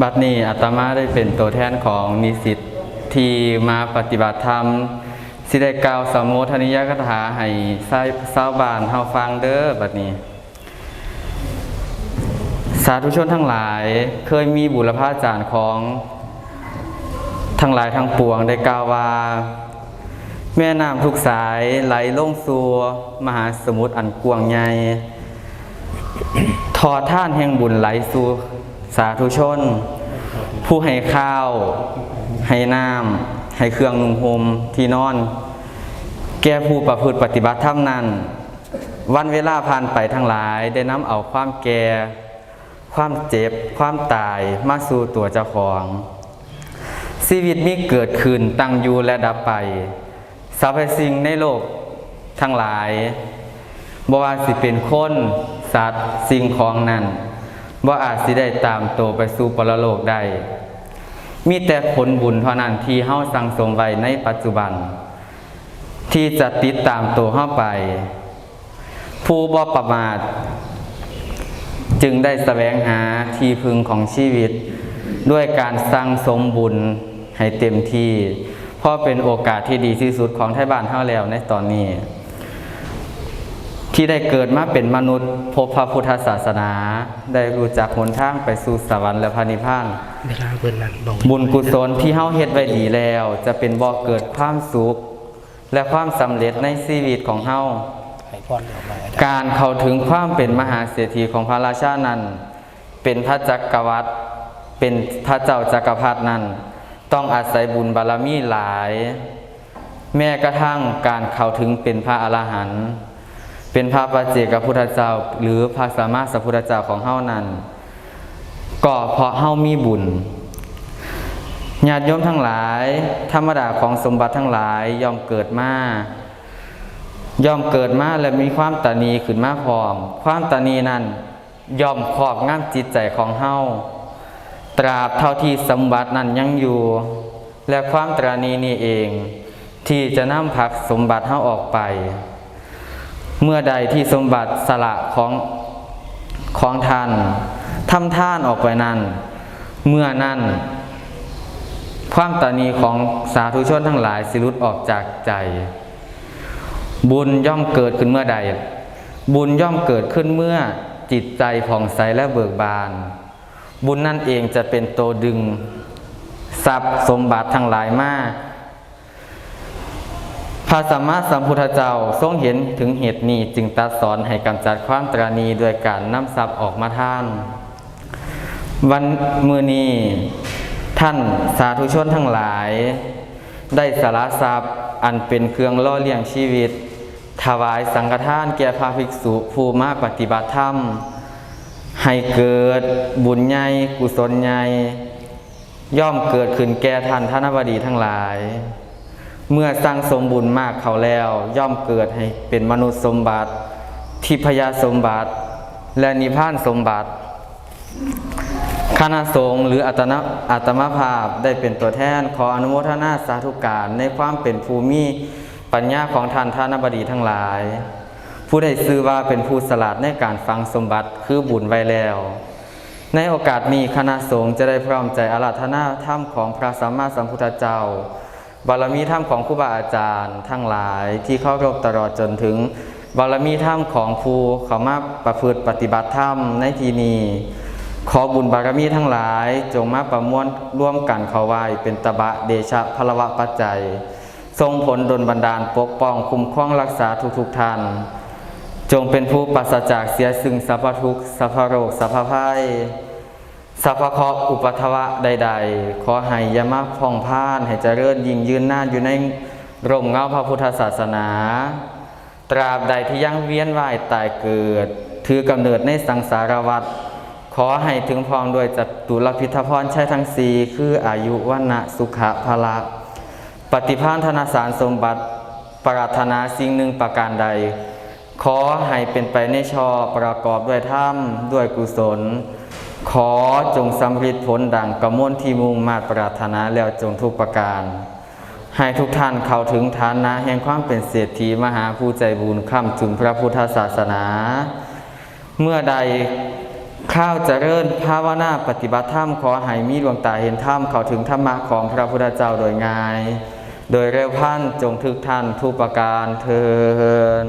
บัดนี้อาตมาได้เป็นตัวแทนของนิสิตที่มาปฏิบัติธรรมสิได้กล่าวสมโภชนิยกถาให้ชาวชาวบ้านเฮาฟังเด้อบัดนี้ สาธุชนทั้งหลายเคยมีบุรพาจารย์ของทั้งหลายทั้งปวงได้กล่าวว่า แม่น้ำทุกสายไหลลงสู่มหาสมุทรอันกว้างใหญ่ทอท่านแห่งบุญไหลสู่ สาธุชน ผู้ให้ข้าว ให้น้ำให้เครื่องนุ่งห่มที่นอน แก่ผู้ประพฤติปฏิบัติธรรมนั้น วันเวลาผ่านไปทั้งหลายได้นำเอาความแก่ความเจ็บ ความตายมาสู่ตัวเจ้าของ ชีวิตมีเกิดขึ้นตั้งอยู่และดับไปสรรพสิ่งในโลกทั้งหลายบ่ว่าสิเป็นคน สัตว์สิ่งของนั้น บ่อาจสิได้ตามโตวไปสู่ปรโลกได้ มีแต่ผลบุญเท่านั้นที่เฮาสั่งสมไว้ในปัจจุบัน ที่จะติดตามตัวเฮาไป ผู้บ่ประมาท จึงได้แสวงหาที่พึงของชีวิต ด้วยการสร้างสมบุญให้เต็มที่เพราะเป็นโอกาสที่ดีที่สุดของไทยบ้านเฮาแล้วในตอนนี้ ที่ได้เกิดมาเป็นมนุษย์ พบพระพุทธศาสนา ได้รู้จักหนทางไปสู่สวรรค์และพระนิพพานเวลาเพิ่นนั้นบอกบุญกุศลที่เฮาเฮ็ดไว้ดีแล้ว จะเป็นบ่อเกิดความสุข และความสำเร็จในชีวิตของเฮาให้พรเดี๋ยวมาอาจารย์การเข้าถึงความเป็นมหาเศรษฐีของพระราชานั้น เป็นพระจักรวรรดิเป็นพระเจ้าจักรพรรดินั้น ต้องอาศัยบุญบารมีหลาย แม้กระทั่งการเข้าถึงเป็นพระอรหันต์ เป็นพระปัจเจกพุทธเจ้า หรือพระสัมมาสัมพุทธเจ้าของเฮานั้น ก็เพราะเฮามีบุญญาติโยมทั้งหลาย ธรรมดาของสมบัติทั้งหลายย่อมเกิดมาย่อมเกิดมาและมีความตานีขึ้นมาพร้อม ความตานีนั้นย่อมครอบงำจิตใจของเฮาตราบเท่าที่สมบัตินั้นยังอยู่ และความตรานีนี่เอง ที่จะนำพักสมบัติเฮาออกไป เมื่อใดที่สมบัติสละของของท่านทำท่านออกไปนั้น เมื่อนั้น ความตานีของสาธุชนทั้งหลายสิรุดออกจากใจ บุญย่อมเกิดขึ้นเมื่อใด บุญย่อมเกิดขึ้นเมื่อจิตใจผ่องใสและเบิกบาน บุญนั่นเองจะเป็นตัวดึง ทรัพย์สมบัติทั้งหลายมาพ ระสัมมาสัมพุทธเจ้าทรงเห็นถึงเหตุนี้จึงตรัดสอนให้กำจัดความตรานีโดยการนำทรัพย์ออกมาท่าน วันมือนี้ท่านสาธุชนทั้งหลาย ได้สาระทรัพย์อันเป็นเครื่องล่อเลี้ยงชีวิต ถวายสังฆทานแก่พระภิกษุผู้มาปฏิบัติธรรม ให้เกิดบุญใหญ่กุศลใหญ่ย่อมเกิดขึ้นแก่ท่านท่านบดีทั้งหลาย เมื่อสร้างสมบุญมากเขาแล้ว ย่อมเกิดให้เป็นมนุษย์สมบัติ ทิพยสมบัติ และนิพพานสมบัติคณะสงฆ์หรืออัตนะอัตมภาพได้เป็นตัวแทนขออนุโมทนาสาธุการในความเป็นภูมิปัญญาของท่านท่านบดีทั้งหลาย ผู้ได้ซื้อว่าเป็นผู้สลัดในการฟังสมบัติคือบุญไว้แล้ว ในโอกาสนี้คณะสงฆ์จะได้พร้อมใจอาราธนาธรรมของพระสัมมาสัมพุทธเจ้า บารมีธรรมของครูบาอาจารย์ทั้งหลายที่เข้ารบตลอดจนถึง บารมีธรรมของผู้เขามาประพฤติปฏิบัติธรรมในที่นี้ขอบุญบารมีทั้งหลาย จงมาประมวลร่วมกันเขาไว้เป็นตบะเดชะพลวะปัจจัย ทรงผลดลบันดาลปกป้องคุ้มครองรักษาทุกๆท่านจงเป็นผู้ปราศจากเสียซึ่งสัพพทุกข์สัพพโรคสัพพภัย สัพพเคาะอุปัทวะใด ๆ ขอให้ยามาพองพ่านให้เจริญยิ่งยืนนานอยู่ในร่มเงาพระพุทธศาสนา ตราบใดที่ยังเวียนว่ายตายเกิด ถือกำเนิดในสังสารวัฏขอให้ถึงพร้อมด้วยจัตุรพิทพรใช้ทั้งสีคืออายุวันะสุขะพละปฏิภาณธนาสารสมบัติ ปรารถนาสิ่งหนึ่งประการใด ขอให้เป็นไปในชอบประกอบด้วยธรรมด้วยกุศล ขอจงสำเร็จผลดังกระมวลที่มุ่งมาตรปรารถนาแล้วจงทุกประการ ให้ทุกท่านเข้าถึงฐานะแห่งความเป็นเศรษฐีมหาผู้ใจบุญข้ามจุนพระพุทธศาสนา เมื่อใดข้าวเจริญภาวนาปฏิบัติธรรมขอให้มีดวงตาเห็นธรรมเข้าถึงธรรมะของพระพุทธเจ้าโดยง่าย โดยเร็วพันจงทึกท่านทุกประการเทิน